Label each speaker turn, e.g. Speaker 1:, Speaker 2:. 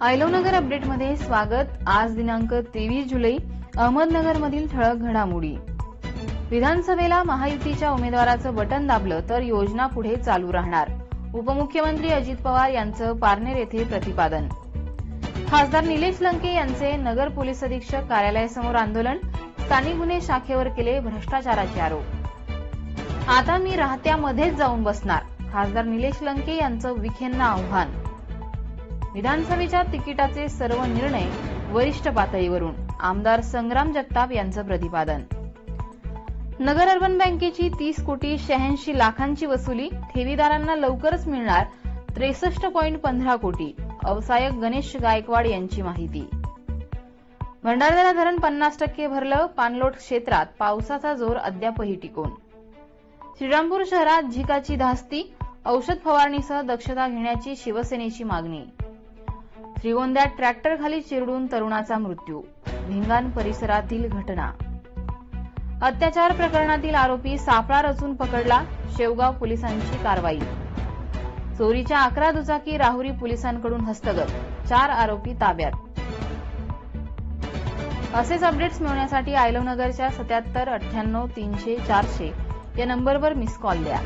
Speaker 1: आयलोनगर अपडेटमध्ये स्वागत. आज दिनांक तेवीस जुलै अहमदनगरमधील ठळक घडामोडी. विधानसभेला महायुतीच्या उमेदवाराचं बटन दाबलं तर योजना पुढे चालू राहणार. उपमुख्यमंत्री अजित पवार यांचं पारनेर येथे प्रतिपादन. खासदार निलेश लंके यांचे नगर पोलीस अधीक्षक कार्यालयासमोर आंदोलन स्थानिक गुन्हे शाखेवर केले भ्रष्टाचाराचे आरोप. आता मी राहत्यामध्येच जाऊन बसणार खासदार निलेश लंके यांचं विखेंना आव्हान. विधानसभेच्या तिकिटाचे सर्व निर्णय वरिष्ठ पातळीवरून आमदार संग्राम जगताप यांचं प्रतिपादन. नगर अर्बन बँकेची तीस कोटी शहाऐंशी लाखांची वसुली ठेवीदारांना लवकरच मिळणार त्रेसष्ट पॉईंट पंधरा कोटी अवसायक गणेश गायकवाड यांची माहिती. भंडारदरा धरण पन्नास टक्के भरलं पाणलोट क्षेत्रात पावसाचा जोर अद्यापही टिकून. श्रीरामपूर शहरात झिकाची धास्ती औषध फवारणीसह दक्षता घेण्याची शिवसेनेची मागणी. श्रीगोंद्यात ट्रॅक्टरखाली चिरडून तरुणाचा मृत्यू. भिंगान परिसरातील घटना. अत्याचार प्रकरणातील आरोपी सापळा रचून पकडला शेवगाव पोलिसांची कारवाई. चोरीच्या अकरा दुचाकी राहुरी पोलिसांकडून हस्तगत चार आरोपी ताब्यात. असेच अपडेट्स मिळवण्यासाठी आयलवनगरच्या सत्याहत्तर अठ्ठ्याण्णव तीनशे चारशे या नंबरवर मिस कॉल द्या.